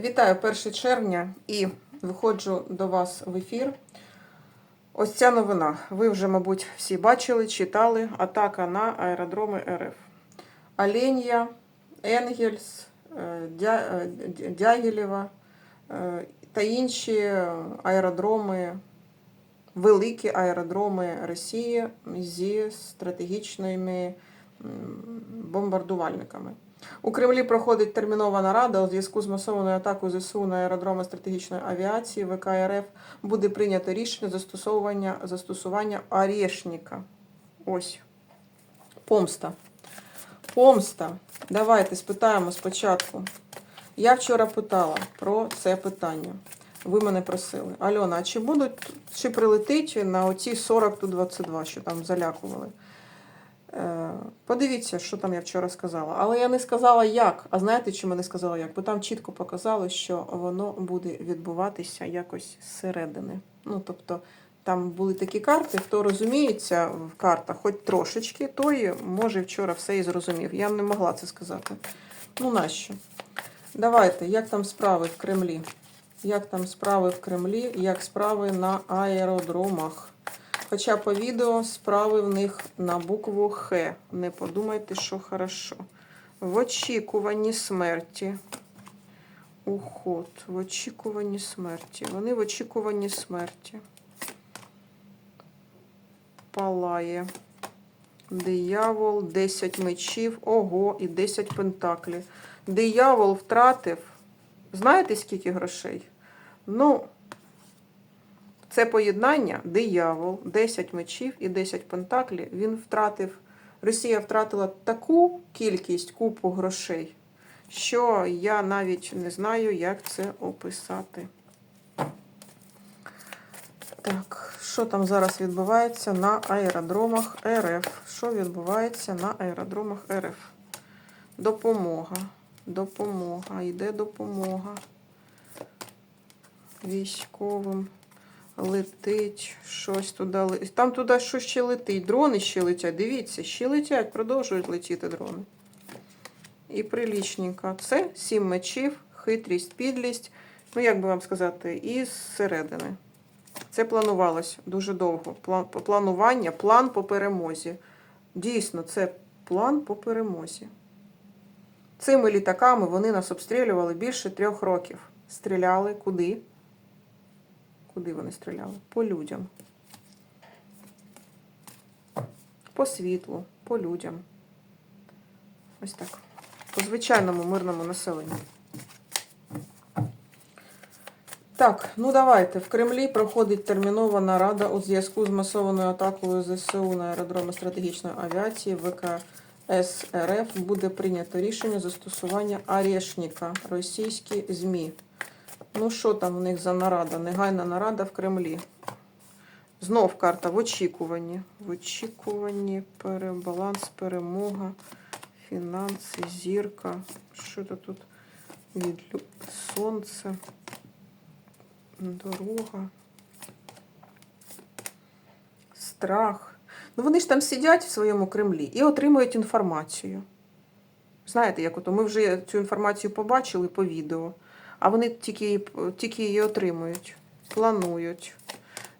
Вітаю 1 червня і виходжу до вас в ефір. Ось ця новина. Ви вже, мабуть, всі бачили, читали. Атака на аеродроми РФ. Оленя, Енгельс, е, Дя- е, Дягілєва е, та інші аеродроми, великі аеродроми Росії зі стратегічними бомбардувальниками. У Кремлі проходить термінова нарада у зв'язку з масованою атакою ЗСУ на аеродроми стратегічної авіації ВКРФ буде прийнято рішення застосовування застосування Орешника. Ось. Помста. Помста. Давайте спитаємо спочатку. Я вчора питала про це питання. Ви мене просили. Альона, а чи будуть, чи прилетить на оці 40 ту 22, що там залякували? Е, Подивіться, що там я вчора сказала. Але я не сказала як. А знаєте, чому не сказала як? Бо там чітко показало, що воно буде відбуватися якось зсередини. Ну, тобто, там були такі карти, хто розуміється в картах, хоч трошечки, той може вчора все і зрозумів. Я не могла це сказати. Ну, нащо? Давайте, як там справи в Кремлі? Як там справи в Кремлі, як справи на аеродромах? Хоча по відео справи в них на букву Х. Не подумайте, що хорошо. В очікуванні смерті. Уход. В очікуванні смерті. Вони в очікуванні смерті. Палає. Диявол, 10 мечів. Ого, і 10 пентаклів. Диявол втратив. Знаєте, скільки грошей? Ну. Це поєднання диявол, 10 мечів і 10 пентаклів. Він втратив, Росія втратила таку кількість купу грошей, що я навіть не знаю, як це описати. Так, що там зараз відбувається на аеродромах РФ? Що відбувається на аеродромах РФ? Допомога. Допомога. Йде допомога військовим летить щось туди. Там туди що ще летить. Дрони ще летять. Дивіться, ще летять, продовжують летіти дрони. І прилічненько. Це сім мечів, хитрість, підлість. Ну, як би вам сказати, і зсередини. Це планувалось дуже довго. План, планування, план по перемозі. Дійсно, це план по перемозі. Цими літаками вони нас обстрілювали більше трьох років. Стріляли куди? Куди вони стріляли? По людям. По світлу, по людям. Ось так. По звичайному мирному населенню. Так, ну давайте. В Кремлі проходить термінова нарада у зв'язку з масованою атакою ЗСУ на аеродроми стратегічної авіації ВКС РФ буде прийнято рішення застосування Орешника, російські ЗМІ. Ну, що там в них за нарада? Негайна нарада в Кремлі. Знов карта в очікуванні. В очікуванні, перебаланс, перемога, фінанси, зірка. Що це тут? Відлю... Сонце, дорога, страх. Ну, вони ж там сидять в своєму Кремлі і отримують інформацію. Знаєте, як ото ми вже цю інформацію побачили по відео. А вони тільки, тільки її отримують, планують.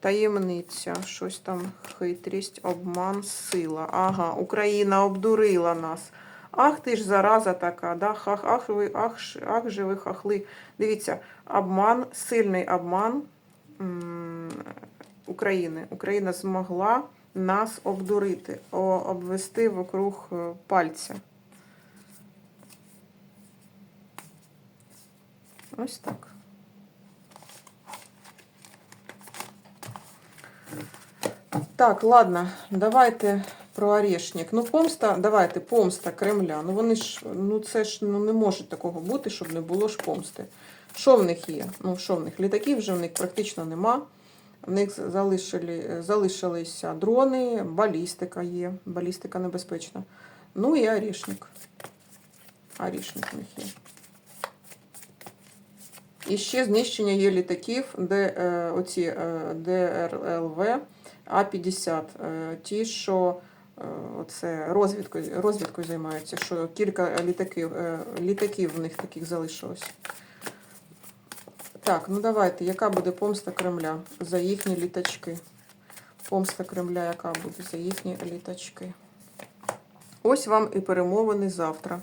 Таємниця, щось там, хитрість, обман, сила. Ага, Україна обдурила нас. Ах ти ж зараза така, да? Ах, ах, ви, ах, ах же ви хахли. Дивіться, обман, сильний обман України. Україна змогла нас обдурити, обвести вокруг е, пальця. Ось так. Так, ладно, давайте про Орешник. Ну, помста, давайте, помста Кремля. Ну вони ж, ну це ж ну, не може такого бути, щоб не було ж помсти. Що в них є? Ну, що в них? Літаків вже в них практично нема. В них залишили, залишилися дрони, балістика є. Балістика небезпечна. Ну і Орешник. Орешник в них є. І ще знищення є літаків, де е, е, ДРЛВ А-50. Е, ті, що оце розвідкою, розвідкою займаються, що кілька літаків, літаків в них таких залишилось. Так, ну давайте, яка буде помста Кремля за їхні літачки? Помста Кремля, яка буде за їхні літачки? Ось вам і перемовини завтра.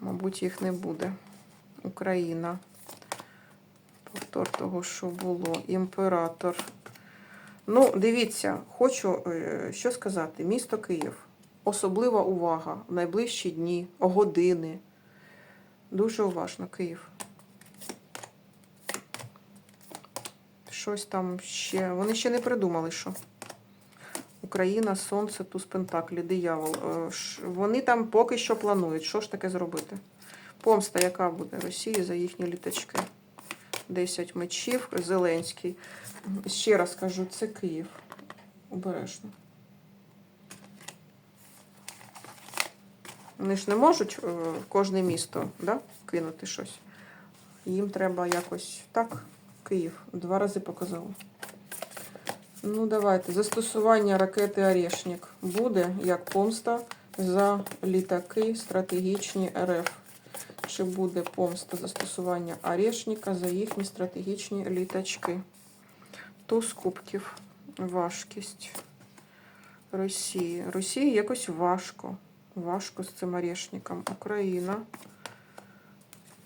Мабуть, їх не буде. Україна. Повтор того, що було. Імператор. Ну, дивіться, хочу е, що сказати. Місто Київ. Особлива увага в найближчі дні, години. Дуже уважно, Київ. Щось там ще. Вони ще не придумали, що. Україна, Сонце, Туз Пентаклі, диявол. Е, Вони там поки що планують. Що ж таке зробити? Помста, яка буде Росії за їхні літачки. 10 мечів, Зеленський. Ще раз кажу, це Київ. Обережно. Вони ж не можуть е, кожне місто да, кинути щось. Їм треба якось так. Київ. Два рази показала. Ну, давайте. Застосування ракети Орешник буде як помста за літаки стратегічні РФ. Чи буде помста застосування Орешника за їхні стратегічні літачки? Туз кубків. Важкість Росії. Росії якось важко. Важко з цим Орешником. Україна.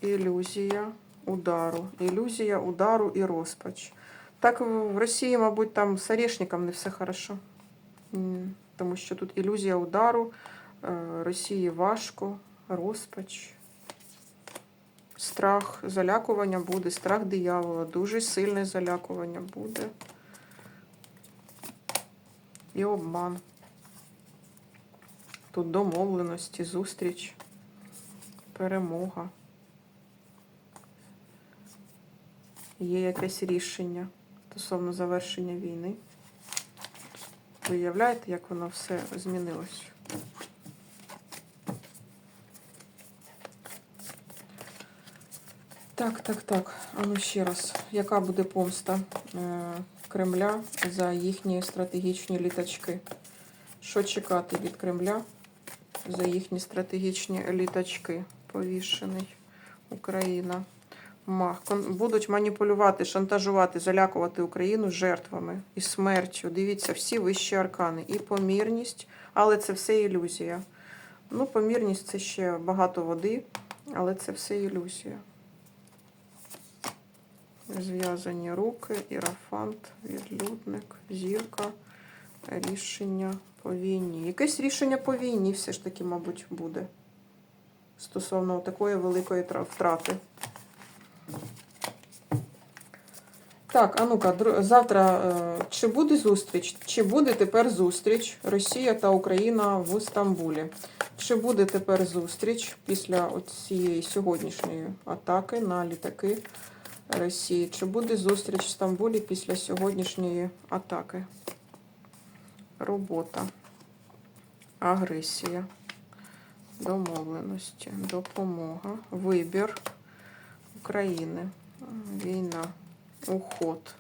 Ілюзія удару. Ілюзія удару і розпач. Так в Росії, мабуть, там з Орешником не все хорошо. Тому що тут ілюзія удару, е, Росії важко, розпач, страх, залякування буде, страх диявола, дуже сильне залякування буде. І обман. Тут домовленості, зустріч, перемога. Є якесь рішення стосовно завершення війни. Ви уявляєте, як воно все змінилось? Так, так, так. А ну ще раз. Яка буде помста е, Кремля за їхні стратегічні літачки? Що чекати від Кремля за їхні стратегічні літачки? Повішений Україна. Мах. Будуть маніпулювати, шантажувати, залякувати Україну жертвами і смертю. Дивіться, всі вищі аркани. І помірність, але це все ілюзія. Ну, помірність це ще багато води, але це все ілюзія. Зв'язані руки, ірафант, відлюдник, зірка, рішення по війні. Якесь рішення по війні все ж таки, мабуть, буде. Стосовно такої великої втрати. Так, а ну-ка, завтра е, чи буде зустріч? Чи буде тепер зустріч Росія та Україна в Стамбулі? Чи буде тепер зустріч після цієї сьогоднішньої атаки на літаки Росії? Чи буде зустріч в Стамбулі після сьогоднішньої атаки? Робота, агресія, домовленості, допомога, вибір України, війна, уход,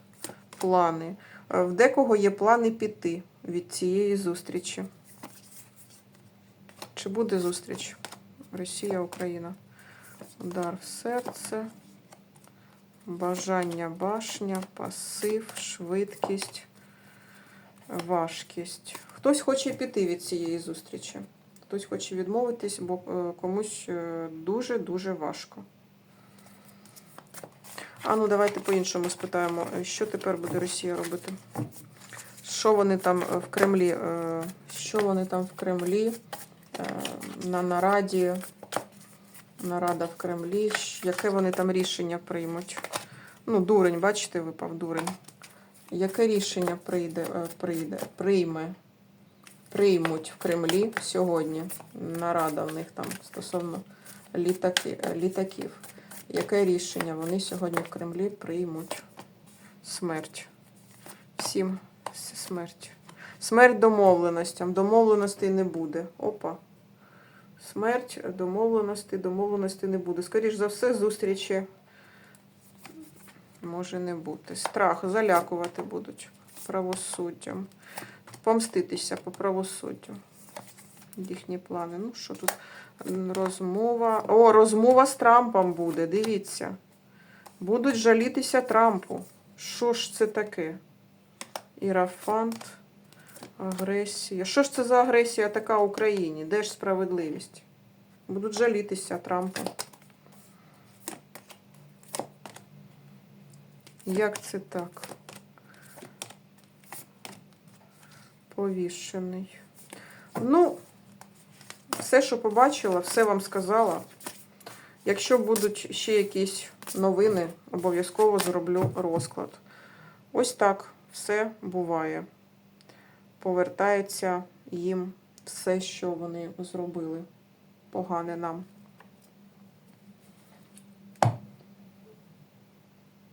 плани. Е, В декого є плани піти від цієї зустрічі. Чи буде зустріч? Росія, Україна. Удар в серце, бажання башня, пасив, швидкість, важкість. Хтось хоче піти від цієї зустрічі. Хтось хоче відмовитись, бо е, комусь дуже-дуже важко. А ну давайте по-іншому спитаємо, е, що тепер буде Росія робити? Що вони там е, в Кремлі? Що вони там в Кремлі? На нараді, нарада в Кремлі, яке вони там рішення приймуть? Ну, дурень, бачите, випав дурень. Яке рішення прийде, е, прийде, прийме, приймуть в Кремлі сьогодні? Нарада в них там стосовно літаки, е, літаків. Яке рішення вони сьогодні в Кремлі приймуть? Смерть. Всім смерть. Смерть домовленостям. Домовленостей не буде. Опа. Смерть, домовленості, домовленості не буде. Скоріш за все, зустрічі може не бути. Страх, залякувати будуть правосуддям. Помститися по правосуддю. Їхні плани. Ну, що тут? Розмова. О, розмова з Трампом буде. Дивіться. Будуть жалітися Трампу. Що ж це таке? Ірафант, агресія. Що ж це за агресія така в Україні? Де ж справедливість? Будуть жалітися Трампу. Як це так? Повішений. Ну, все, що побачила, все вам сказала. Якщо будуть ще якісь новини, обов'язково зроблю розклад. Ось так все буває. Повертається їм все, що вони зробили. Погане нам.